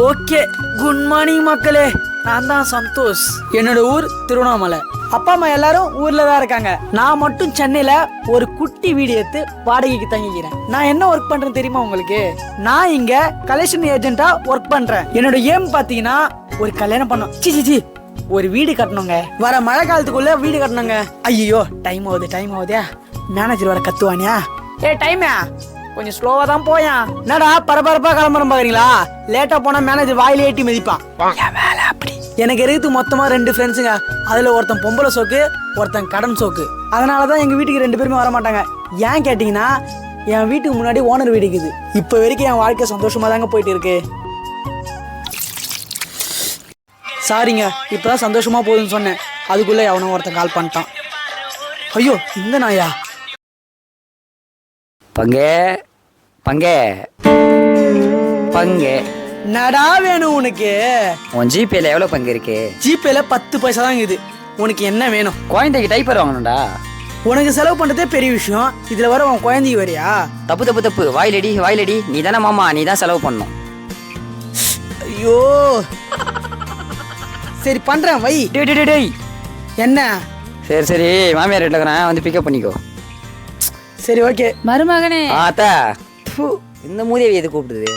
Okay good morning மக்களே. நான் தான் சந்தோஷ். என்னோட ஊர் திருவண்ணாமலை. அப்பா அம்மா எல்லாரும் ஊர்ல தான் இருக்காங்க. நான் மட்டும் சென்னையில ஒரு குட்டி வீடு எடுத்து வாடகைக்கு தங்கிக்கிறேன். நான் என்ன ஒர்க் பண்றேன் தெரியுமா உங்களுக்கு? நான் இங்க கலெக்ஷன் ஏஜென்ட்டா ஒர்க் பண்றேன். என்னோட ஏம் பாத்தீங்கன்னா ஒரு கல்யாணம் பண்ணோம் சி சி ஒரு வீடு கட்டணுங்க. வர மழை காலத்துக்குள்ள வீடு கட்டணுங்க. ஐயோ டைம் ஆகுது டைம் ஆகுதே. மேனேஜர் வர கத்துவானியா ஏ டைமே கொஞ்சம் ஸ்லோவா தான் போயா என்னடா பரபரப்பா கிளம்புறோம் பாக்குறீங்களா லேட்டா போனா மேனேஜர் வாயில ஏட்டி மதிப்பான். வேலை அப்படி. எனக்கு இருக்குது மொத்தமா ரெண்டு ஃப்ரெண்ட்ஸுங்க அதுல ஒருத்தன் பொம்பளை சோக்கு ஒருத்தன் கடன் சோக்கு. அதனால தான் எங்க வீட்டுக்கு ரெண்டு பேருமே வர மாட்டாங்க ஏன் கேட்டிங்கன்னா என் வீட்டுக்கு முன்னாடி ஓனர் வீடு இருக்குது. இப்போ வரைக்கும் என் வாழ்க்கை சந்தோஷமா தாங்க போயிட்டு இருக்கு. சாரிங்க இப்பதான் சந்தோஷமா போகுதுன்னு சொன்னேன். அதுக்குள்ள எவனோ ஒருத்தன் கால் பண்ணிட்டான். ஐயோ இந்த நாயா? பங்கே பங்கே. பங்கே. நடா வேணும் உனக்கு? உன் ஜிபேல எவ்வளோ பங்கு இருக்கு? ஜிபேல பத்து பைசா தான் இருக்குது. உனக்கு என்ன வேணும்? குழந்தைக்கு டைப்பர் வாங்கணும்டா. உனக்கு செலவு பண்றதே பெரிய விஷயம். இதுல வர உன் குழந்தைக்கு வரியா? தப்பு தப்பு தப்பு. வாயிலடி வாயிலடி. நீ தானே மாமா நீ தான் செலவு பண்ணணும் ஐயோ. சரி பண்றேன் வை. டேய் டேய், டேய் டேய். என்ன? சரி சரி. மாமியார் வீட்டில் இருக்கிறேன். வந்து பிக்கப் பண்ணிக்கோ. சரி ஓகே மருமகனே. ஆத்தா ப்பு, இந்த மூதேவி எது கூப்பிடுது?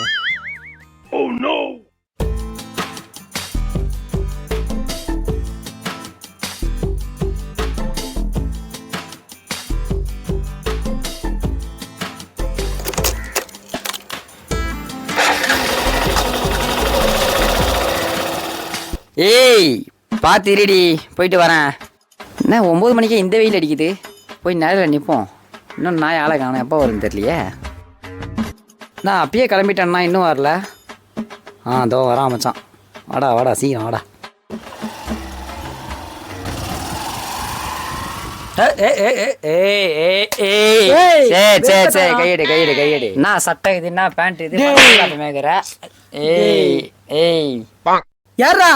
ஏய் பார்த்து இருடி போயிட்டு வரேன். என்ன ஒம்பது மணிக்கே இந்த வெயில் அடிக்குது. போய் நேரில் நிற்போம் இன்னும் நாய் ஆளை காணும். எப்போ வரும்னு தெரியலையே. நான் அப்பயே கிளம்பிட்டேன்னா இன்னும் வரல. ஆ அதோ வரான் மச்சான். வாடா வாடா சீக்கிரம் வாடா. என்ன சட்டை இது என்ன பேண்ட் இது? டேய். மேய்க்கிற ஏய் ஏய். யாரா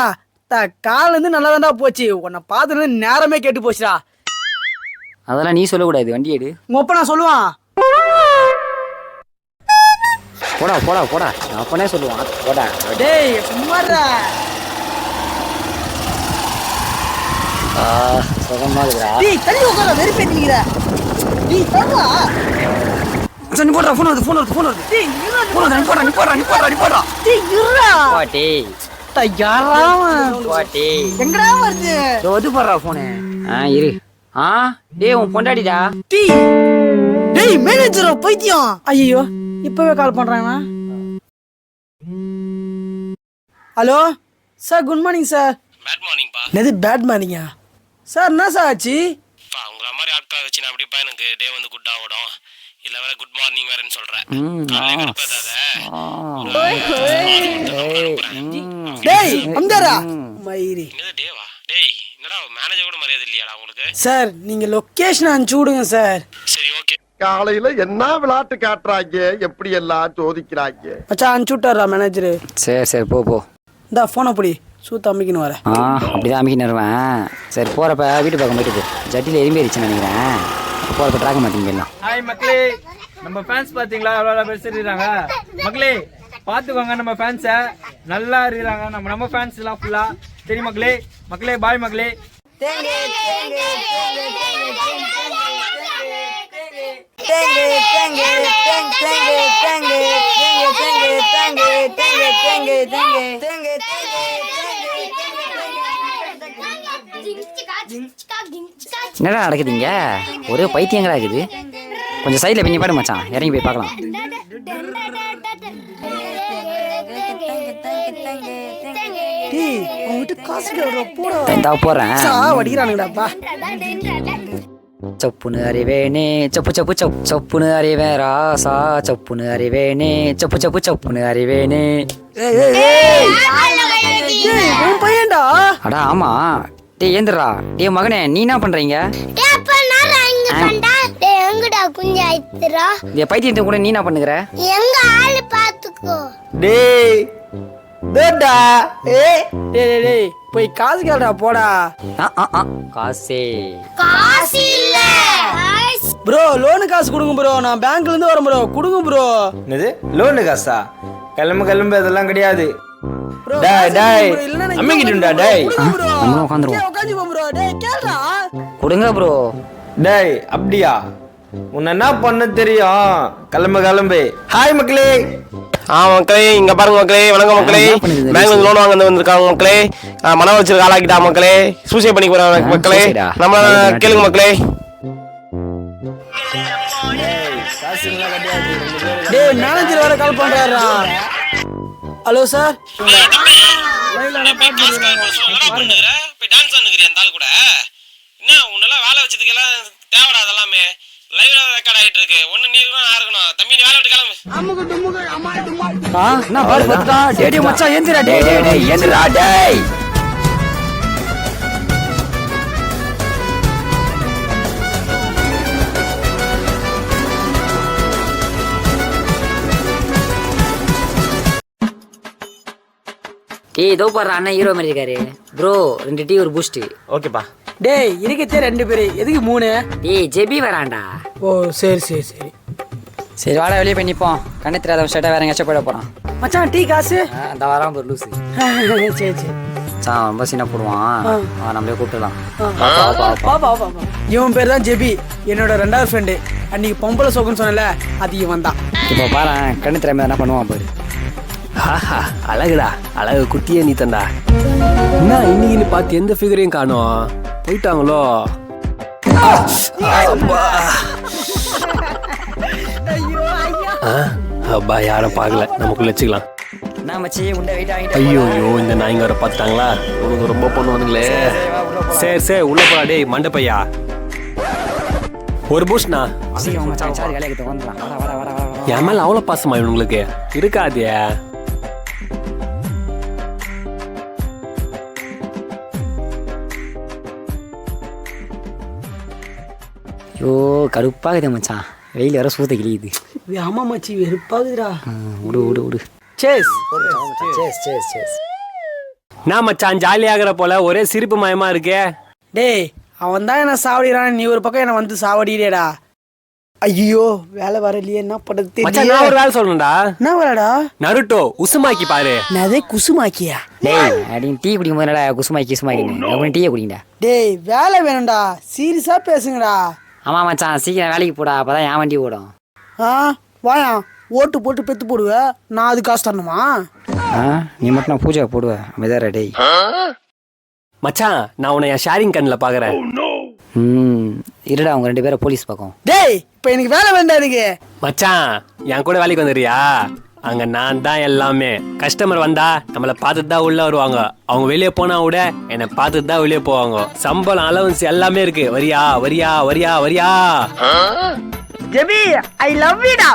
த கால் இருந்து நல்லா போச்சு. உன்னை பார்த்துட்டு நேரமே கெட்டு போச்சுடா. அதெல்லாம் நீ சொல்லக்கூடாது. வண்டி எடு. உங்க அப்பா நான் சொல்லுவான். போடா போடா போடா. நான் அப்பனே சொல்லுவான். போடா டேய் சும்மாடா. ஆ சுகமா இருக்குடா. டேய் தள்ளி உட்கார வெறுப்பேத்திக்கிற டேய் தள்ளா சரி நீ போடுறா ஃபோன் வருது ஃபோன் வருது ஃபோன் வருது. டேய் இருடா ஃபோன் வருது நீ போடுறா நீ போடுறா நீ போடுறா நீ போடுறா. டேய் இருடா. பாட்டி. த யாரா பாட்டி. எங்கடா வருது? இதோ வந்து போடுறா ஃபோனு ஆ இரு. ஆ? டேய் உன் பொண்டாடிடா டேய் டேய் மேனேஜர் பைத்தியம் ஐயோ இப்பவே கால் பண்றாங்க hello sir good morning sir bad மார்னிங்ப்பா என்னது பேட் மார்னிங்கா சார் என்ன சார் ஆச்சு? பா உங்களை மாதிரி ஆட்களை வச்சு நான் அப்படிப்பா எனக்கு டே வந்து குட் ஆகிடும் இல்ல வேற குட் மார்னிங் வேறன்னு சொல்றேன். டேய் அந்தாரா மயிரி. டேய். என்னடா மேனேஜர் கூட மரியாதை இல்லையாடா உங்களுக்கு? சார் நீங்க லொகேஷன் அனுப்பிச்சு விடுங்க சார் சரி ஓகே காலையில என்ன விளையாட்டு காட்டுறாங்க? எப்படி எல்லாம் சோதிக்கிறாங்க? மச்சான் அனுப்பிச்சு விட்டாரா மேனேஜர் சரி சரி போ போ. இந்த ஃபோனை பிடி. சூத்த அமைக்கணும் வரேன் ஆ அப்படிதான் அமைக்கி நிறுவேன் சரி போகிறப்ப வீட்டு பக்கம் போயிட்டு போ. ஜட்டியில் எறும்பி அடிச்சுன்னு நினைக்கிறேன். போகிறப்ப ட்ராக மாட்டீங்க எல்லாம். ஹாய் மக்களே. நம்ம ஃபேன்ஸ் பாத்தீங்களா? எவ்வளோ பேர் இருக்கிறாங்க மக்களே பார்த்துக்கோங்க நம்ம ஃபேன்ஸை நல்லா இருக்கிறாங்க. நம்ம நம்ம ஃபேன்ஸ் எல்லாம் ஃபுல்லா சரி மக்களே. மக்களே பாய் மக்களே. என்னடா நடக்குதுங்க? ஒரே பைத்தியங்களா இருக்குது கொஞ்சம் சைடில் பின்னி பாடு மச்சான் இறங்கி போய் பார்க்கலாம் டேய் உங்ககிட்ட காசு கேட்குற போடா இந்தா போகிறேன் சா வடிக்கிறானுங்கடாப்பா చప్పును అరివేనే చప్పు చప్పు చప్పు చప్పును అరివే రాసా చప్పును అరివేనే చప్పు చప్పు చప్పును అరివేనే டேய் உன் பையன்டா அடா ஆமா டேய் ஏந்திரா டேய் மகனே நீ என்ன பண்றீங்க டேய் எங்கடா குஞ்சு ஆயித்துறா இந்த பைத்தியத்தை கூட நீ என்ன பண்ணுகிற எங்க ஆளு பாத்துக்கோ டேய் டேடா ஏய் டேய் டேய் டேய் போய் காசு கேளுடா போடா ஆ ஆ ஆ காசே காசு இல்ல ப்ரோ லோனு காசு கொடுங்க ப்ரோ நான் பேங்க்ல இருந்து வரேன் ப்ரோ கொடுங்க ப்ரோ என்னது லோனு காசா கிளம்பு கிளம்பு அதெல்லாம் கிடையாது டேய் டேய் அம்மிக்கிட்டுடா டேய் உட்காந்துருவோம். இங்கே உட்காந்துப்போம் bro. டேய், கேளுடா. கொடுங்க ப்ரோ டேய் அப்படியா உன்னை என்ன பண்ண தெரியும் கிளம்பு கிளம்பு ஹாய் மக்களே ஆ மக்களே இங்க பாருங்க மக்களே வணக்கம் மக்களே பேங்க்ல? லோன் வாங்க வந்திருக்காங்க மக்களே மன வச்சிருக்க ஆளாக்கிட்டா மக்களே சூசைட் பண்ணி போறாங்க மக்களே Right, கேளுங்க மக்களே டேய் மேனேஜர் வேற கால் பண்றாரா ஹலோ சார் போய் டான்ஸ் ஆனுக்கிறியா அந்த ஆள் கூட என்ன உன்னெல்லாம் வேலை வச்சதுக்கு எல்லாம் தேவைடா அதெல்லாமே. லைவ்ல ரெக்கார்ட் ஆயிட்டு இருக்கு ஒண்ணு நீ நான் இருக்கணும் தம்பி நீ வேலை விட்டு கிளம்பு. ஆ என்ன பால் பத்துடா டேய் டேய் மச்சான் ஏந்திரா டேய் டேய் டேய் ஏந்திரா டேய். டேய் இதோ பாரு அண்ணன் ஹீரோ மாதிரி இருக்காரு. ப்ரோ ரெண்டு டீ ஒரு பூஸ்ட் ஓகேப்பா டேய் இருக்கத்தே ரெண்டு பேரு. எதுக்கு மூணு? டேய் ஜெபி வரான்டா. ஓ சரி சரி சரி. சரி வாடா வெளியே போய் நிப்போம். கண்ணு ஷர்ட்டை வேற எங்கேயாச்சும் போயிட போறான். மச்சான் டீ காசு? ஆ, இந்த வரான் ஒரு லூசு. சரி சரி. சான் ரொம்ப சீனா போடுவான். அவன் நம்மளே பாப்பா இவன் பேர் தான் ஜெபி. என்னோட ரெண்டாவது ஃப்ரெண்டு அன்னைக்கு பொம்பளை சோக்குன்னு சொன்னல அது இவன் தான். இப்போ பாரு கண்ணு தெரியாம என்ன பண்ணுவான் பாரு. ஆஹா அழகுடா. அழகு குட்டியே நீ தந்தா என்ன இன்னைக்கு பார்த்து எந்த ஃபிகரையும் காணோம்? போயிட்டாங்களோ? அப்பா. யாரும் பார்க்கல. நமக்குள்ள வச்சுக்கலாம். ஐயோ ஐயோ இந்த நாய்ங்க வர பார்த்தாங்களா உனக்கு ரொம்ப பொண்ணு வந்துங்களே சரி சரி உள்ள போடா டேய் மண்டப்பையா ஒரு வர என் மேல அவ்வளோ பாசமா இவனுங்களுக்கு? இருக்காதே. ஐயோ கடுப்பாகுது மச்சான். வெயில் வர சூத்த கிழியுது. ஆமா மச்சி வெறுப்பாகுதுடா. விடு விடு விடு. சேஸ். Chase chase chase. நான் மச்சான் ஜாலியாகிற போல ஒரே சிரிப்பு மயமா இருக்கே? டேய் அவன் தான் என்ன சாவடிக்கிறான் நீ ஒரு பக்கம் என்ன வந்து சாவடிடா ஐயோ வேலை வரலையே என்ன பண்றது மச்சான் நான் ஒரு வேலை சொல்லணும்டா. என்ன வேலைடா? நருட்டோ உசுமாக்கி பாரு. நதே குசுமாக்கியா? டேய் அப்படின்னு டீ குடிக்கும் போது என்னடா குசுமாக்கி குசுமாக்கின்னு? அப்படின்னு டீயை குடிங்கடா. டேய் வேலை வேணும்டா. சீரியஸா பேசுங்கடா. ஆமா மச்சான். சீக்கிரம் வேலைக்கு போடா. அப்பதான் என் வண்டி ஓடும். ஆ வாயா. ஓட்டு போட்டு பெத்து போடுவ. நான் அது காசு தரணுமா? ஆ நீ மட்டும் நான் பூஜை போடுவேன் அமைதாரா டேய். மச்சான் நான் உன்னை என் ஷேரிங் கண்ணில் பார்க்குறேன் ம் இருடா அவங்க ரெண்டு பேரை போலீஸ் பார்க்கும். டேய் இப்போ எனக்கு வேலை வேண்டாம் எனக்கு. மச்சான் என் கூட வேலைக்கு வந்துடுறியா? அங்க நான் தான் எல்லாமே. கஸ்டமர் வந்தா நம்மள பார்த்துட்டு தான் உள்ள வருவாங்க. அவங்க வெளியே போனா கூட என்னை பார்த்துட்டு தான் வெளியே போவாங்க. சம்பளம் அலவன்ஸ் எல்லாமே இருக்கு. வரியா வரியா வரியா வரியா. ஜெபி ஐ லவ் யூடா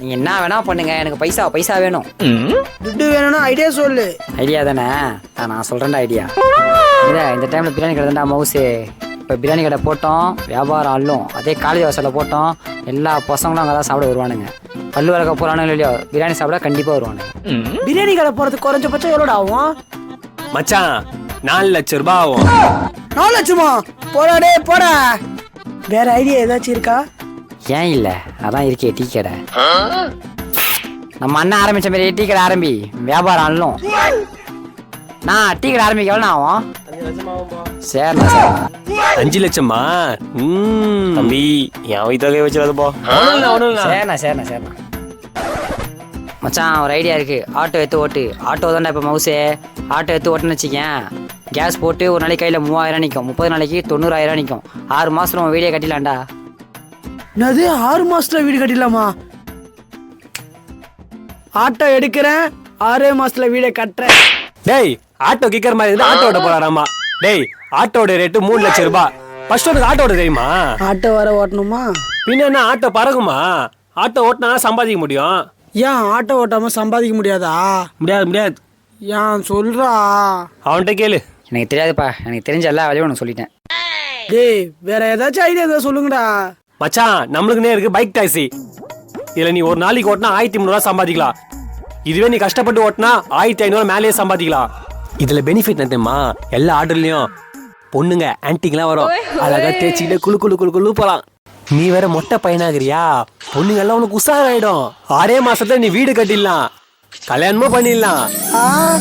நீங்க என்ன வேணா பண்ணுங்க. எனக்கு பைசா பைசா வேணும். துட்டு வேணும்னா ஐடியா சொல்லு. ஐடியா தானே? நான் சொல்கிறேன்டா ஐடியா இந்த டைமில் பிரியாணி கடை தான்டா மவுசு இப்போ பிரியாணி கடை போட்டோம் வியாபாரம் அள்ளும். அதே காலேஜ் வாசலில் போட்டோம். எல்லா பசங்களும் அங்கே தான் சாப்பிட வருவானுங்க. பல்லு வளர்க்க போகிறானோ இல்லையோ பிரியாணி சாப்பிட கண்டிப்பாக வருவானுங்க. பிரியாணி கடை போறதுக்கு குறைஞ்சபட்சம் எவ்வளோடா ஆகும்? மச்சான் நாலு லட்சம் ரூபாய் ஆகும். நாலு லட்சமா? போடா டேய் போடா. வேற ஐடியா ஏதாச்சும் இருக்கா? ஏன் இல்லை? அதான் இருக்கே டீ கடை. நம்ம அண்ணன் ஆரம்பிச்ச மாதிரி டீ கடை ஆரம்பி வியாபாரம் அள்ளும். நான் டீ கடை ஆரம்பிக்க எவ்வளோ ஆகும்? சரிண்ணா அஞ்சு லட்சமா ம். தம்பி என் வயிற்றாவே வச்சிடாதப்பா. சரிண்ணா சரிண்ணா சரிண்ணா மச்சான் ஒரு ஐடியா இருக்கு ஆட்டோ எடுத்து ஓட்டு ஆட்டோ இப்போ மவுசே ஆட்டோ எடுத்து ஓட்டுன்னு வச்சுக்கேன் கேஸ் போட்டு ஒரு நாளைக்கு கையில் மூவாயிரம் நிற்கும் முப்பது நாளைக்கு தொண்ணூறாயிரம் நிற்கும் ஆறு மாதத்துல உன் வீடியோ கட்டிடலாம்டா என்னது ஆறு மாசத்துல வீடு கட்டிடலாமா ஆட்டோ எடுக்கிறேன் ஆறே மாசத்துல வீடை கட்டுறேன் டேய் ஆட்டோ கிக்கர் மாதிரி இருந்தா ஆட்டோ ஓட்ட போறாராமா. டேய் ஆட்டோட ரேட்டு மூணு லட்சம் ரூபாய் ஃபர்ஸ்ட் உனக்கு ஆட்டோட தெரியுமா? ஆட்டோ வர ஓட்டணுமா? பின்ன என்ன ஆட்டோ பறகுமா ஆட்டோ ஓட்டினா சம்பாதிக்க முடியும். ஏன் ஆட்டோ ஓட்டாம சம்பாதிக்க முடியாதா? முடியாது முடியாது. ஏன் சொல்றா? அவன்கிட்ட கேளு. எனக்கு தெரியாதுப்பா. எனக்கு தெரிஞ்ச எல்லா வேலையும் உனக்கு சொல்லிட்டேன். டேய் வேற ஏதாச்சும் ஐடியா ஏதாவது சொல்லுங்கடா. மச்சான் நம்மளுக்குனே இருக்கு பைக் டாக்ஸி இதுல நீ ஒரு நாளைக்கு ஓட்டினா ஆயிரத்தி முந்நூறுவா சம்பாதிக்கலாம். இதுவே நீ கஷ்டப்பட்டு ஓட்டினா ஆயிரத்தி ஐநூறு மேலேயே சம்பாதிக்கலாம். இதுல பெனிஃபிட் என்ன தெரியுமா எல்லா ஆர்டர்லயும் பொண்ணுங்க ஆன்டிக்லாம் வரும். அழகா தேய்ச்சிக்கிட்டு குளு குளு குளு குளு போலாம். நீ வேற மொட்டை பையனாகிறியா? பொண்ணுங்க எல்லாம் உனக்கு உஷாராயிடும். ஆறே மாசத்துல நீ வீடு கட்டிடலாம். கல்யாணமும் பண்ணிடலாம். ஆ,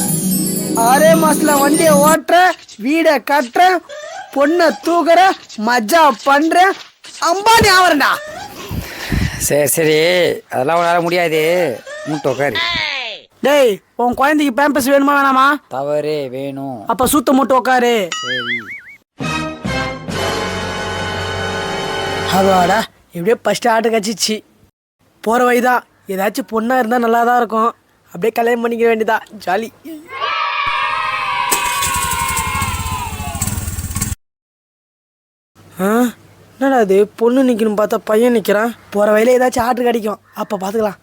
ஆறே மாசத்துல வண்டியை ஓட்டுறேன் வீடை கட்டுறேன் பொண்ணை தூக்குறேன் மஜா பண்றேன் அம்பானி ஆவறேன்டா. சரி சரி. அதெல்லாம் உன்னால முடியாது. மூட்டை உட்காரு. டேய் உன் குழந்தைக்கு பேம்பஸ் வேணுமா வேணாமா? தவறு வேணும். அப்ப சூத்த மூட்டு உட்காரு சரி. அதாடா இப்படியே ஃபர்ஸ்ட் ஆட்டு கச்சிச்சு. போற வழிதான் ஏதாச்சும் பொண்ணா இருந்தா நல்லா தான் இருக்கும். அப்படியே கல்யாணம் பண்ணிக்க வேண்டியதா ஜாலி. ஆ என்னடா அது பொண்ணு நிக்கணும் பார்த்தா பையன் நிக்கிறான். போற வழியில ஏதாச்சும் ஆட்டு கிடைக்கும். அப்ப பாத்துக்கலாம்.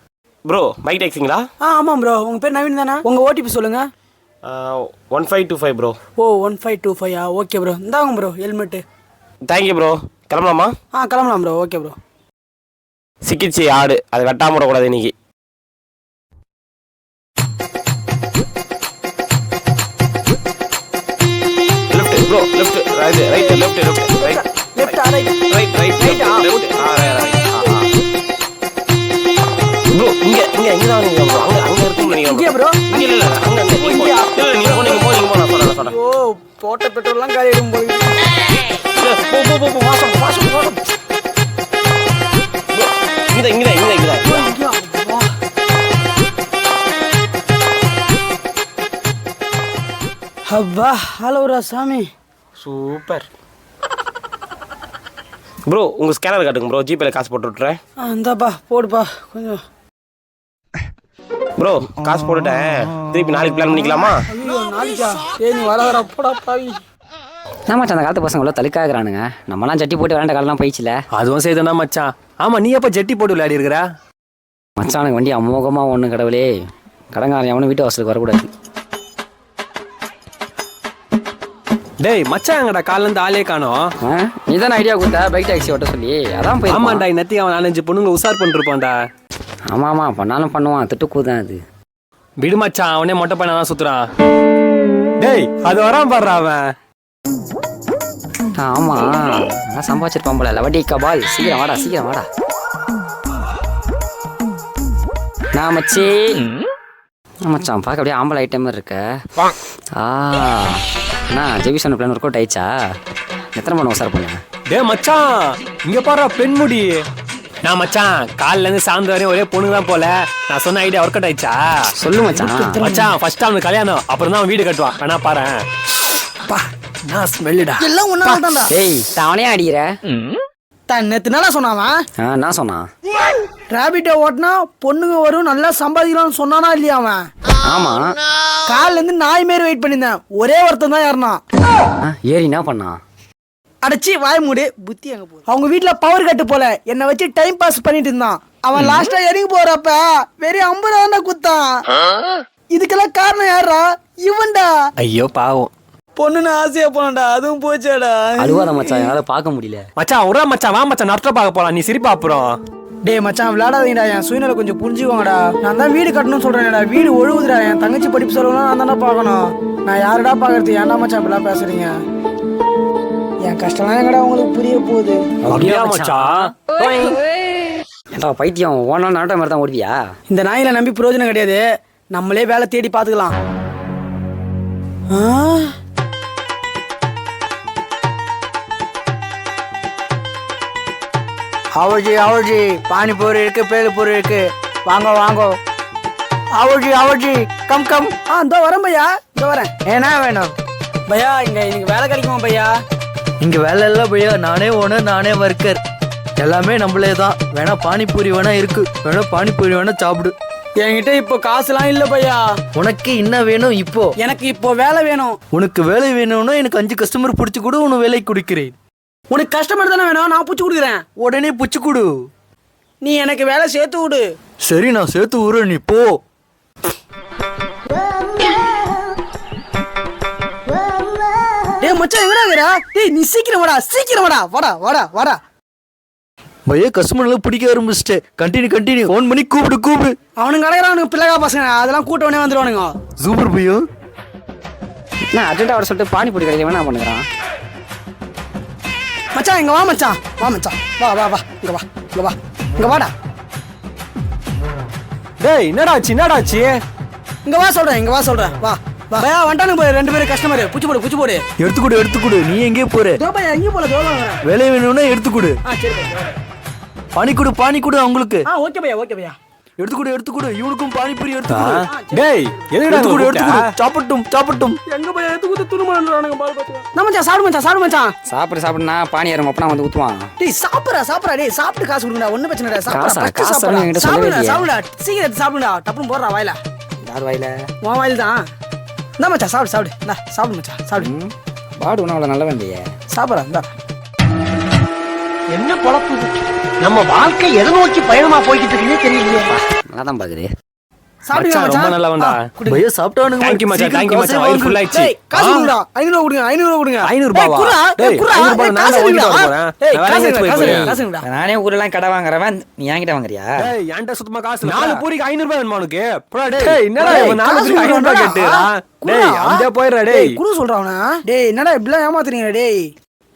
ப்ரோ பைக் டாக்ஸிங்களா ஆ ஆமாம் ப்ரோ உங்க பேர் நவீன் தானே? உங்க ஓடிபி சொல்லுங்க. One five two five bro ஓ one five two five okay bro இந்தாங்க bro helmet thank you bro கிளம்பலாமா? ஆ கிளம்பலாம் ப்ரோ ஓகே ப்ரோ சிக்கிச்சு ஆடு. அது வெட்டாம விடக்கூடாது இன்னைக்கு. Left bro left right right left left right left right right right ஆ? Left ஆ ரைட் ப்ரோ இங்க இங்க இங்க தான் நீங்க ப்ரோ. அங்க அங்க இருக்கு நீங்க இங்கேயா bro? இங்க இல்ல இல்ல அங்க அங்க நீங்க போ. இல்ல இல்ல, நீங்க போ நீங்க போ நீங்க போ நான் சொல்றேன் நான் சொல்றேன். ஓ போட்ட பெட்ரோல்லாம் காலி ஆயிடும் போல. இருக்கு. இல்ல, போ போ போ போ வாசம் வாசம் வாசம். ப்ரோ இங்க இங்க இங்க இங்க ஐயோ, அப்பா. அப்பா ஹலோரா சாமி. சூப்பர். ப்ரோ உங்க ஸ்கேனர் காட்டுங்க ப்ரோ. ஜிபேல காசு போட்டு விட்டுறேன். ஆ, இந்தாப்பா போடுப்பா கொஞ்சம். ப்ரோ காசு போட்டுட்டேன். திருப்பி நாளைக்கு பிளான் பண்ணிக்கலாமா? ஐயோ நாளைக்கா ஏய் நீ வர வர போடா பாவி நான் மச்சான் அந்த காலத்து பசங்க எவ்வளோ தலுக்காகிறானுங்க நம்மலாம் ஜட்டி போட்டு விளையாண்ட காலம்லாம் போயிடுச்சுல. அதுவும் செய்தனா மச்சான். ஆமா நீ எப்ப ஜெட்டி போட்டு விளையாடி இருக்கிற? மச்சானுக்கு வண்டி அமோகமாக ஒன்று கடவுளே. கடங்காரன் எவனும் வீட்டு வாசலுக்கு வரக்கூடாது. டேய் மச்சான் எங்கடா காலைல இருந்து ஆளே காணோம்? நீ தானே ஐடியா கொடுத்த? பைக் டாக்ஸி ஓட்ட சொல்லி. அதான் போய் ஆமாண்டா இன்னத்தி அவன் நாலஞ்சு பொண்ணுங்க உசார் பண்ணிருப்பான்டா. ஆமாம் ஆமாம் பண்ணாலும் பண்ணுவான். திட்டு கூதான் அது? விடு மச்சான் அவனே மொட்டை பையனா தான் சுத்துறான் டேய் அது வரான் பாடுறா அவன். ஆமா நான் சம்பாதிச்சிருப்பான் போல. லவடி கபால் சீக்கிரம் வாடா சீக்கிரம் வாடா. நான் மச்சி. மச்சான் பார்க்க அப்படியே ஆம்பளை ஐட்டம் மாதிரி இருக்க. ஆ அண்ணா ஜெபிசன் பிளான் ஒர்க் அவுட் ஆயிடுச்சா? எத்தனை பண்ண உசார் பண்ண டேய் மச்சான் இங்க பாரு பெண்முடி. நான் மச்சான் காலைல இருந்து சாயந்தரம் வரையும் ஒரே பொண்ணு தான் போல. நான் சொன்ன ஐடியா ஒர்க் அவுட் ஆயிடுச்சா? சொல்லு மச்சான். மச்சான் ஃபர்ஸ்ட் அவனுக்கு கல்யாணம். அப்புறம் தான் அவன் வீடு கட்டுவான். வேணா பாரு பா நான் ஸ்மெல்லுடா எல்லாம் ஒன்னா தான்டா டேய் தானே அடிக்கிற? தான் நேத்து சொன்னாவன் ஆ நான் சொன்னான்? ரேபிட்டை ஓட்டினா பொண்ணுங்க வரும் நல்லா சம்பாதிக்கலாம்னு சொன்னானா இல்லையா அவன்? ஆமா. காலைல இருந்து நாய் மாரி வெயிட் பண்ணியிருந்தேன். ஒரே ஒருத்தன் தான் ஏறினான். ஆ, ஏறி என்ன பண்ணான்? அடைச்சி வாய் மூடு. புத்தி அங்க போகுது. அவங்க வீட்ல பவர் கட்டு போல. என்னை வச்சு டைம் பாஸ் பண்ணிட்டு இருந்தான். அவன் லாஸ்டா இறங்கி போறப்ப வெறும் ஐம்பது ரூபா குத்தான். இதுக்கெல்லாம் காரணம் யாரா இவன்டா. ஐயோ பாவம். பொண்ணுன்னு ஆசையா போனடா அதுவும் போச்சேடா. அழுவாத மச்சான் என்னால பார்க்க முடியல. மச்சான் உரா மச்சான். வா மச்சான் நஷ்ட பார்க்க போலாம் நீ சிரிப்பா அப்புறம். டேய் மச்சான் விளையாடாதீங்கடா. என் சூழ்நிலை கொஞ்சம் புரிஞ்சுக்கோங்கடா. நான் தான் வீடு கட்டணும்னு சொல்றேன்டா. வீடு ஒழுகுதுடா. என் தங்கச்சி படிப்பு செலவுலாம் நான் தானே பார்க்கணும். நான் யாருடா பார்க்கறது? ஏன்டா மச்சான் இப்படிலாம் பேசுறீங்க? என் கஷ்டம்லாம் எங்கடா உங்களுக்கு புரிய போகுது. அப்படியா மச்சான்? ஏன்டா பைத்தியம் ஓனா நாட்டம் மாதிரி தான் ஓடுவியா? இந்த நாயில நம்பி பிரயோஜனம் கிடையாது. நம்மளே வேலை தேடி பார்த்துக்கலாம். ஆ? அவஜி அவஜி பானிபூரி இருக்கு பேலுபூரி இருக்கு. வாங்க வாங்க. அவஜி அவஜி கம் கம். ஆ இதோ வரேன் பையா இதோ வரேன். என்ன வேணும்? பையா இங்க இன்னைக்கு வேலை கிடைக்குமா பையா? இங்க வேலை இல்ல பையா நானே ஓனர் நானே ஒர்க்கர் எல்லாமே நம்மளே தான் வேணா பானிபூரி வேணா இருக்கு. வேணா பானிபூரி வேணா சாப்பிடு. என்கிட்ட இப்போ காசுலாம் இல்ல பையா உனக்கு என்ன வேணும் இப்போ? எனக்கு இப்போ வேலை வேணும். உனக்கு வேலை வேணும்னா எனக்கு அஞ்சு கஸ்டமர் பிடிச்சி கூட உனக்கு வேலை கொடுக்கிறேன். உனக்கு கஸ்டமர் தானே வேணும்? நான் பூச்சி கொடுக்குறேன். உடனே பிடிச்சி கொடு. நீ எனக்கு வேலை சேர்த்து விடு. சரி நான் சேர்த்து விடுறேன் நீ போ. மச்சான் எங்கடா டேய் நீ சீக்கிரம் வாடா சீக்கிரம் வாடா. வாடா வாடா வாடா. பையா கஸ்டமர் எல்லாம் பிடிக்க ஆரம்பிச்சிட்டேன் கண்டினியூ கண்டினியூ ஃபோன் பண்ணி கூப்பிடு கூப்பிடு. அவனுங்க கிடக்குறானுங்க பிள்ளைகா பசங்க. அதெல்லாம் கூட்ட உடனே வந்துடுவானுங்க சூப்பர் பையா. நான் அர்ஜென்ட்டாக வர சொல்லிட்டு பானிபூரி கிடைக்க வேணா பண்ணுறான் மச்சான் இங்க வா மச்சான். வா மச்சான். வா வா வா. இங்க வா இங்க வா. இங்க வாடா. டேய் என்னடாச்சு என்னடாச்சு இங்க வா சொல்றேன் இங்க வா சொல்றேன். வா. பையா வந்துட்டானுங்க போய் ரெண்டு பேரும் கஸ்டமர் புச்சு போடு புச்சு போடு. எடுத்துக்கொடு எடுத்துக்கொடு நீ எங்கே போற? இதோ பையா எங்கேயும் போல வரேன் வேலை வேணும்னா சரி பையா பானி கொடு பானி கொடு அவங்களுக்கு. ஆ ஓகே பையா ஓகே பையா. எடுத்துக்கொடு எடுத்துக்கொடு இவனுக்கும் பானிபூரி எடுத்துக்கொடு டேய் எதுக்குடா எடுத்துக்கொடு கூப்பிட்ட? எடுத்துக்கொடு சாப்பிட்டும் சாப்பிட்டும். எங்க பையா எடுத்து குத்து துணுமன்றானுங்க பால் பாத்து நம்ம மச்சான் சாப்பிடு மச்சான் சாப்பிடு மச்சான். சாப்பிடு சாப்பிடுனா பானி இறங்க அப்பனா வந்து ஊற்றுவான் டேய் சாப்பிடுறா சாப்பிடுறா. டேய் சாப்பிட்டு காசு கொடுங்கடா ஒண்ணும் பிரச்சனை இல்ல சாப்பிடுறா காசா? சாப்பிடுடா சாப்பிடுடா. சீக்கிரம் எடுத்து சாப்பிடுடா. டப்புனு போடுறா வாயில. யார் வாயில? உன் வாயில் தான் இந்தா மச்சான் சாப்பிடு சாப்பிடு. இந்தா சாப்பிடு மச்சான் சாப்பிடு. பாடு ஒன்றும் அவ்வளோ நல்ல வேண்டிய சாப்பிட்றா இந்தா. என்ன பொழப்பு? நம்ம வாழ்க்கை எதை நோக்கி பயணமா போய்கிட்டு இருக்குன்னே தெரியலையே. நல்லா தான் சாப்பிடுங்க மச்சான், ரொம்ப. பையா சாப்பிட்டானுங்க மச்சான், மச்சான். வயிறு full ஆயிடுச்சு. காசு கொடுங்கடா ஐநூறு கொடுங்க ஐநூறு கொடுங்க. ஐநூறு டேய், ரூபாவா? குடுறா, டேய், டேய், குடுறா, ஐநூறு ரூபாய் டேய், நான் காசு வாங்கிட்டு கொடுங்கடா. வரேன். டேய், நான் காசு. நானே ஊரெல்லாம் கடை வாங்குறவன் நீ என்கிட்ட வாங்குறியா? டேய் என்கிட்ட சுத்தமா காசு. நாலு பூரிக்கு ஐநூறு ரூபாய் வேணுமா உனக்கு? போடா டேய். என்னடா இவன் நாலு பூரிக்கு ஐநூறு ரூபாய். டேய் அந்த என்னடா இப்படிலாம் ஏமாத்துறீங்க டேய்?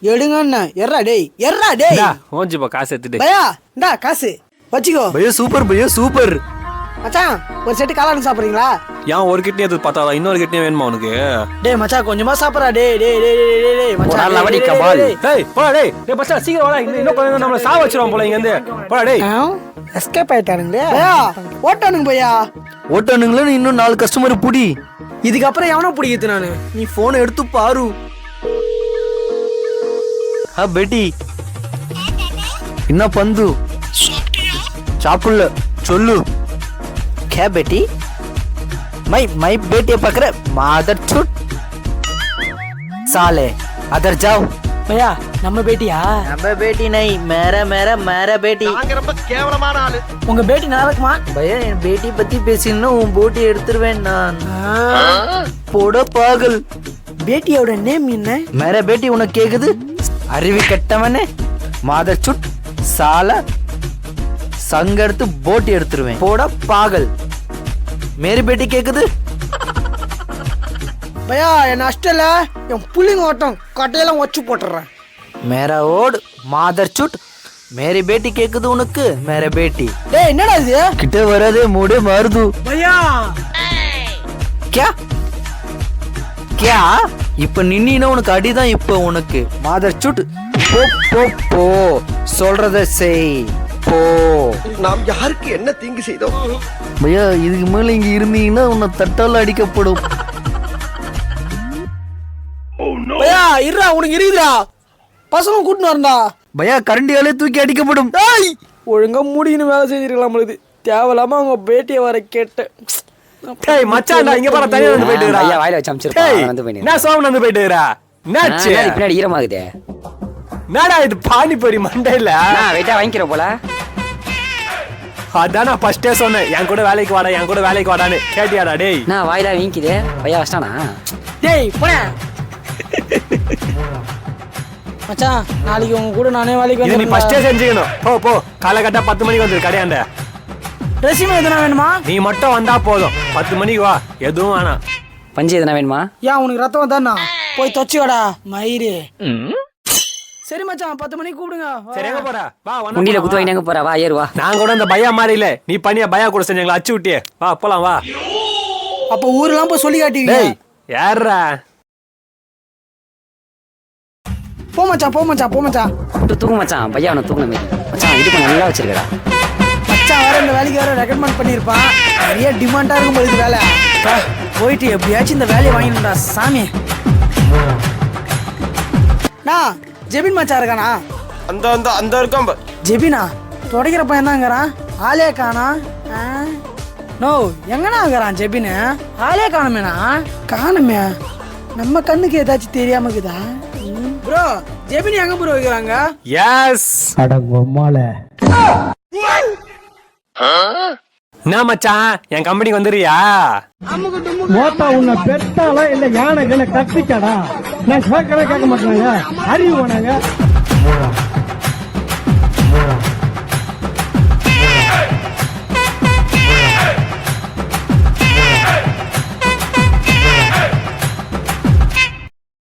எடுங்கன்னு எர்ரா டேய். எர்ரா டேய். ஓஞ்சுப்பா காசு எடுத்துட்டு. பையா இந்தா காசு. வச்சுக்கோ. பையா சூப்பர் பையா சூப்பர். மச்சான் ஒரு செட்டு காளான் சாப்பிடுறீங்களா? ஏன் ஒரு கிட்னி எது பார்த்தாதா இன்னொரு கிட்னி வேணுமா உனக்கு? டேய் மச்சான் கொஞ்சமா சாப்பிடுறா. டேய் டேய் டேய் டேய் டேய் டேய் மச்சான். லவடி கபால். டேய், போடா டேய். டேய் பஸ்டா சீக்கிரம் வாடா. இன்னும் இன்னும் கொஞ்சம் நம்மள சாவ வச்சிருவான் போல இங்க இருந்து போடா டேய். எஸ்கேப் ஆயிட்டானுங்களே. ஓட்டானுங்க பையா ஓட்டானுங்களே நீ இன்னும் நாலு கஸ்டமர் புடி. இதுக்கப்புறம் எவனா பிடிக்கிறது நானு? நீ போனை எடுத்து பாரு. ஹா பேட்டி. என்ன பந்து? சாப்பிடல. சொல்லு. கே பேட்டி மை மை பேட்டியை பார்க்குற மாதர் சுட் சாலே அதர் ஜாவ் பையா நம்ம பேட்டியா நம்ம பேட்டி நை மேர மேர மேர பேட்டி நாங்க ரொம்ப கேவலமான ஆளு. உங்க பேட்டி நல்லா இருக்குமா பையா என் பேட்டி பத்தி பேசினா உன் போட்டி எடுத்துருவேன் நான். போட பாகல். பேட்டியோட நேம் என்ன? மேர பேட்டி உனக்கு கேக்குது? அருவி கெட்டவனே. மாதர் சுட் சால சங்க எடுத்து போட்டி எடுத்துருவேன். போட பாகல். மேரி பேட்டி கேக்குது. பையா என்ன அஷ்டல என் புள்ளிங்க ஓட்டம் கட்டையெல்லாம் வச்சு போட்டுறேன் மேரா ஓடு மாதர் சுட். மேரி பேட்டி கேக்குது உனக்கு மேர பேட்டி டேய் என்னடா இது? கிட்ட வராதே மூடே மாறுது. பையா. கியா? கியா? இப்ப நின்னா உனக்கு அடிதான் இப்ப உனக்கு. மாதர் சுட் போ போ போ. சொல்றத செய். போ. நாம் யாருக்கு என்ன தீங்கு செய்தோம்? பையா இதுக்கு மேல இங்க இருந்தீங்கன்னா உன்னை தட்டால அடிக்கப்படும். பையா இருடா உனக்கு இருக்குடா பசங்க கூட்டின்னு வரண்டா பையா கரண்டியாலே தூக்கி அடிக்கப்படும். டேய் ஒழுங்கா முடிக்கணும் வேலை செஞ்சிருக்கலாம் நம்மளுக்கு தேவையில்லாம அவங்க பேட்டியை வர கேட்டேன். டேய் மச்சான்டா இங்க பாரு தனியா வந்து போயிட்டு ஐயா இருக்கா வாயில வச்சு அவன் வந்து போய் என்ன சோமன் வந்து போயிட்டு இருக்கா என்னாச்சு. பின்னாடி ஈரமாகுதே. என்னடா இது பானிபூரி மண்டையில? நான் வெயிட்டா வாங்கிக்கிற போல. அதான் நான் ஃபர்ஸ்டே சொன்னேன் என் கூட வேலைக்கு வாடா என் கூட வேலைக்கு வாடான்னு. கேட்டியாடா டேய். நான் வாயிலா வீங்கிக்குதே பையா வச்சிட்டானா டேய் போன மச்சான் நாளைக்கு உங்க கூட நானே வேலைக்கு இது நீ வந்து ஃபர்ஸ்டே செஞ்சுக்கணும். போ போ. காலகட்டா பத்து மணிக்கு வந்துரு கடையாண்ட. ரெசியூம் எதுனா வேணுமா? நீ மட்டும் வந்தா போதும். பத்து மணிக்கு வா. எதுவும் வேணாம். பஞ்சு எதுனா வேணுமா? ஏன் உனக்கு ரத்தம் வந்தானா போய் தொச்சியோடா மயிறு. சரி மச்சான் பத்து மணிக்கு கூப்பிடுங்க. சரி எங்க போற? வா போலாம், குத்து. வாங்கி எங்க போறா? வா ஏறு வா. நான் கூட இந்த பையா மாதிரி இல்ல. நீ பண்ணிய பையா கூட செஞ்சீங்களா? அச்சு விட்டியே. வா போலாம் வா. அப்ப ஊர்லாம் போய் சொல்லி காட்டுவீங்க டேய் யாருடா போ மச்சான் போ மச்சான் போ மச்சான். விட்டு தூக்கு மச்சான். பையா அவனை மாதிரி. மச்சான் இதுக்கு நல்லா வச்சிருக்கடா. மச்சான் வேற இந்த வேலைக்கு வேற ரெக்கமெண்ட் பண்ணியிருப்பான். நிறைய டிமாண்டா இருக்கும் போது இது வேலை. போயிட்டு எப்படியாச்சும் இந்த வேலையை வாங்கிடா சாமி. நான் ஜெபின் மச்சான் இருக்கானா? அந்த அந்த அந்த இருக்கான். ஜெபினா? துடைக்கிற பையன் தாங்கிறான் ஆளே காணா. ஆ? நோ எங்கண்ணா இருக்கிறான் ஜெபின்? ஆளே காணுமேண்ணா? காணுமே. நம்ம கண்ணுக்கு ஏதாச்சும் தெரியாம இருக்குதா? ப்ரோ ஜெபின் எங்க ப்ரோ வைக்கிறாங்க? எஸ் என்ன மச்சான்? என் கம்பெனிக்கு வந்துறியா மோட்டா உன்னை பெட்டால இல்ல யானை கண்ண கத்திக்கடா? நான் கேட்கறேன் கேட்க மாட்டேங்க அறிவு வேணாங்க.